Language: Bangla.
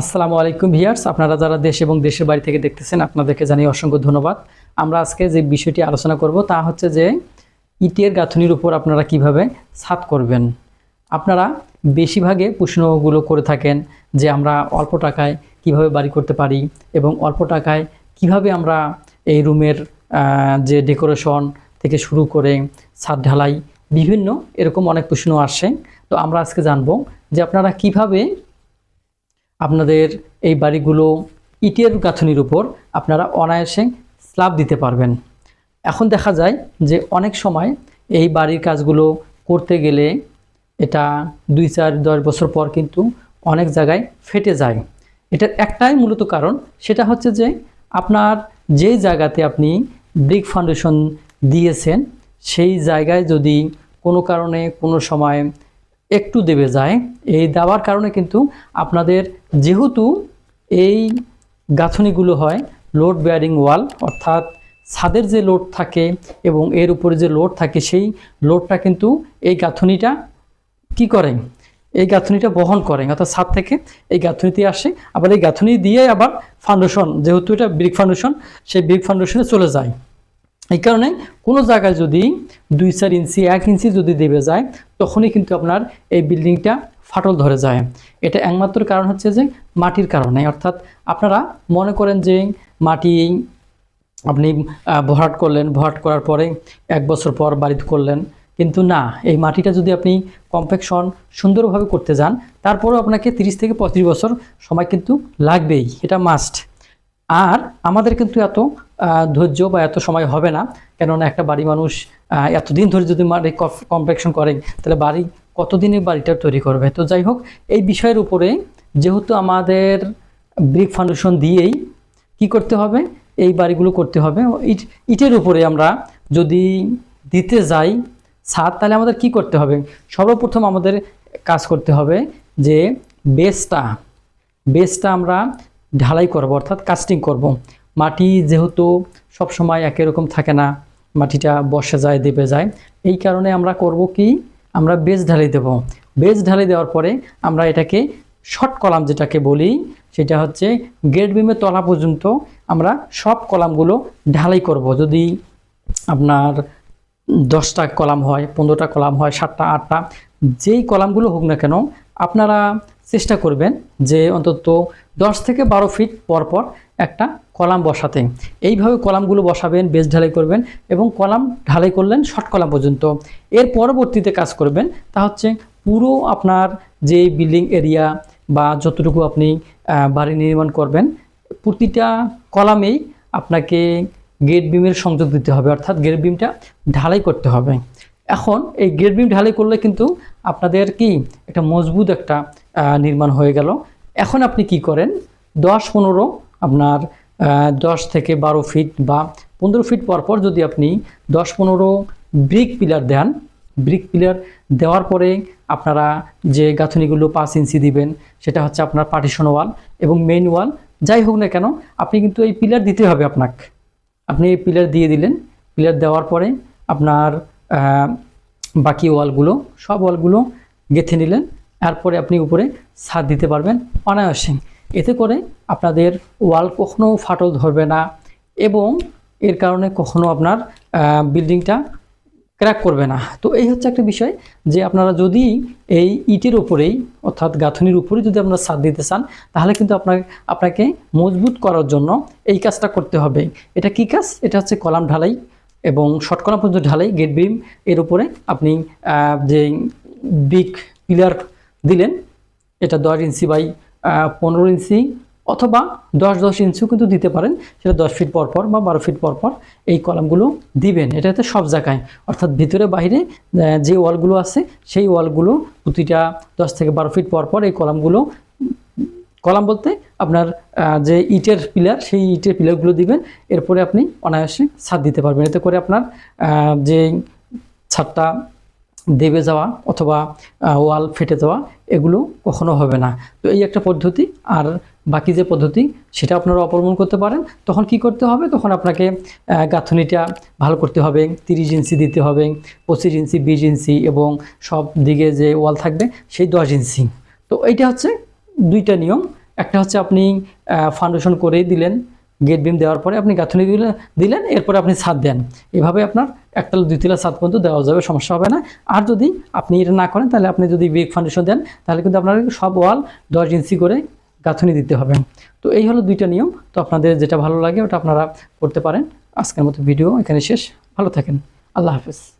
আসসালামু আলাইকুম ভিয়ার্স আপনারা যারা দেশ এবং দেশের বাড়ি থেকে দেখতেছেন, আপনাদেরকে জানিয়ে অসংখ্য ধন্যবাদ। আমরা আজকে যে বিষয়টি আলোচনা করব তা হচ্ছে যে ইটের গাঁথনির উপর আপনারা কীভাবে ছাদ করবেন। আপনারা বেশিরভাগে প্রশ্নগুলো করে থাকেন যে আমরা অল্প টাকায় কীভাবে বাড়ি করতে পারি এবং অল্প টাকায় কীভাবে আমরা এই রুমের যে ডেকোরেশন থেকে শুরু করে ছাদ ঢালাই, বিভিন্ন এরকম অনেক প্রশ্ন আসে। তো আমরা আজকে জানব যে আপনারা কীভাবে আপনাদের এই বাড়িগুলো ইটের গাঁথনির উপর আপনারা অনায়াসে স্ল্যাব দিতে পারবেন। এখন দেখা যায় যে অনেক সময় এই বাড়ির কাজগুলো করতে গেলে এটা দুই চার দশ বছর পর কিন্তু অনেক জায়গায় ফেটে যায়। এটার একটাই মূলত কারণ, সেটা হচ্ছে যে আপনার যেই জায়গাতে আপনি ব্রিক ফাউন্ডেশন দিয়েছেন, সেই জায়গায় যদি কোনো কারণে কোনো সময় একটু দেবে যায়। এই দেওয়ার কারণে কিন্তু আপনাদের যেহেতু এই গাঁথনিগুলো হয় লোড বেয়ারিং ওয়াল অর্থাৎ ছাদের যে লোড থাকে এবং এর উপরে যে লোড থাকে, সেই লোডটা কিন্তু এই গাঁথনিটা কি করে? এই গাঁথনিটা বহন করে, অর্থাৎ ছাদ থেকে এই গাঁথনিতে আসে। আবার এই গাঁথনি দিয়ে আবার ফাউন্ডেশন যেহেতু এটা ব্রিক ফাউন্ডেশন সেই ব্রিক ফাউন্ডেশনে চলে যায়। এই কারণে কোনো জায়গায় যদি দুই চার ইঞ্চি, এক ইঞ্চি যদি দেবে যায়, তখনই কিন্তু আপনার এই বিল্ডিংটা ফাটল ধরে যায়। এটা একমাত্র কারণ হচ্ছে যে মাটির কারণে। অর্থাৎ আপনারা মনে করেন যে মাটি আপনি ভরাট করলেন, ভরাট করার পরে এক বছর পর বাড়িতে করলেন। কিন্তু না, এই মাটিটা যদি আপনি কম্প্যাকশন সুন্দরভাবে করতে যান, তারপরেও আপনাকে 30 থেকে পঁয়ত্রিশ বছর সময় কিন্তু লাগবেই। এটা মাস্ট। আর আমাদের কিন্তু এত ধৈর্য বা এত সময় হবে না। কেননা একটা বাড়ি মানুষ এতদিন ধরে যদি বাড়ি কম্প্যাকশন করে, তাহলে বাড়ি কতদিনে বাড়িটা তৈরি করবে? তো যাই হোক, এই বিষয়ের উপরে যেহেতু আমাদের ব্রিক ফাউন্ডেশন দিয়েই কি করতে হবে? এই বাড়িগুলো করতে হবে। ইট, ইটের উপরে আমরা যদি দিতে যাই ছাদ তাহলে আমাদের কি করতে হবে? সর্বপ্রথম আমাদের কাজ করতে হবে যে বেসটা বেসটা আমরা ঢালাই করব, অর্থাৎ কাস্টিং করব। মাটি যেহেতু সব সময় একই রকম থাকে না, মাটিটা বসে যায়, দেবে যায়, এই কারণে আমরা করব কি? আমরা বেজ ঢালাই দেব। বেজ ঢালাই দেওয়ার পরে আমরা এটাকে শর্ট কলাম যেটাকে বলি, সেটা হচ্ছে গেট বিমের তলা পর্যন্ত আমরা সব কলামগুলো ঢালাই করব। যদি আপনার দশটা কলাম হয়, পনেরোটা কলাম হয়, সাতটা, আটটা, যেই কলামগুলো হোক না কেন, আপনারা চেষ্টা করবেন যে অন্তত দশ থেকে বারো ফিট পর পর একটা কলাম বসাতে। এইভাবে কলামগুলো বসাবেন, বেশ ঢালাই করবেন এবং কলাম ঢালাই করলেন শর্ট কলাম পর্যন্ত। এর পরবর্তীতে কাজ করবেন, তা হচ্ছে পুরো আপনার যে বিল্ডিং এরিয়া বা যতটুকু আপনি বাড়ি নির্মাণ করবেন, প্রতিটা কলামেই আপনাকে গেট বিমের সংযোগ দিতে হবে। অর্থাৎ গেট বিমটা ঢালাই করতে হবে। এখন এই গেট বিম ঢালাই করলে কিন্তু আপনাদের কি? একটা মজবুত একটা নির্মাণ হয়ে গেল। এখন আপনি কি করেন? দশ পনেরো আপনার দশ থেকে বারো ফিট বা পনেরো ফিট পর পর যদি আপনি দশ পনেরো ব্রিক পিলার দেন ব্রিক পিলার দেওয়ার পরে আপনারা যে গাঁথনিগুলো পাঁচ ইঞ্চি দিবেন, সেটা হচ্ছে আপনার পার্টিশন ওয়াল এবং মেইন ওয়াল যাই হোক না কেন, আপনি কিন্তু এই পিলার দিতে হবে আপনাকে। আপনি এই পিলার দিয়ে দিলেন পিলার দেওয়ার পরে আপনার বাকি ওয়ালগুলো সব ওয়ালগুলো গেঁথে নিলেন। তারপরে আপনি উপরে ছাদ দিতে পারবেন অনায়াসে এতে করে আপনাদের ওয়াল কখনো ফাটল ধরবে না এবং এর কারণে কখনো আপনার বিল্ডিংটা ক্র্যাক করবে না। তো এই হচ্ছে একটা বিষয় যে আপনারা যদি এই ইটের উপরেই, অর্থাৎ গাঁথনির উপরেই যদি আপনারা ছাদ দিতে চান, তাহলে কিন্তু আপনার, আপনাকে মজবুত করার জন্য এই কাজটা করতে হবে। এটা কি কাজ? এটা হচ্ছে কলাম ঢালাই এবং শর্ট কলাম পর্যন্ত ঢালাই গেট বিম এর উপরে আপনি যে বিগ পিলার দিলেন। এটা দশ ইঞ্চি বাই পনেরো ইঞ্চি অথবা দশ দশ ইঞ্চিও কিন্তু দিতে পারেন। সেটা দশ ফিট পর পর বা বারো ফিট পর পর এই কলামগুলো দিবেন। এটা হচ্ছে সব জায়গায়। অর্থাৎ ভিতরে বাইরে যে ওয়ালগুলো আছে, সেই ওয়ালগুলো প্রতিটা দশ থেকে বারো ফিট পর পর এই কলামগুলো, কলাম বলতে আপনার যে ইটের পিলার, সেই ইটের পিলারগুলো দিবেন। এরপরে আপনি অনায়াসে ছাদ দিতে পারবেন। এতে করে আপনার যে ছাদটা দেবে যাওয়া অথবা ওয়াল ফেটে যাওয়া এগুলো কখনো হবে না। তো এই একটা পদ্ধতি, আর বাকি যে পদ্ধতি, সেটা আপনারা অবলম্বন করতে পারেন। তখন কি করতে হবে? তখন আপনাকে গাঁথনিটা ভালো করতে হবে, তিরিশ ইঞ্চি দিতে হবে, পঁচিশ ইঞ্চি, বিশ ইঞ্চি এবং সব দিকে যে ওয়াল থাকবে, সেই দশ ইঞ্চি। তো এইটা হচ্ছে দুইটা নিয়ম। একটা হচ্ছে আপনি ফাউন্ডেশন করেই দিলেন গেট বিম দেওয়ার পরে আপনি গাঁথনি দিলে, দিলেন, এরপরে আপনি ছাদ দেন। এভাবে আপনার একতলা, দুইতলা ছাদ পর্যন্ত দেওয়া যাবে, সমস্যা হবে না। আর যদি আপনি এটা না করেন, তাহলে আপনি যদি বিগ ফাউন্ডেশন দেন, তাহলে কিন্তু আপনার সব ওয়াল দশ ইঞ্চি করে গাঁথনি দিতে হবে। তো এই হলো দুইটা নিয়ম। তো আপনাদের যেটা ভালো লাগে, ওটা আপনারা করতে পারেন। আজকের মতো ভিডিও এখানে শেষ। ভালো থাকেন। আল্লাহ হাফেজ।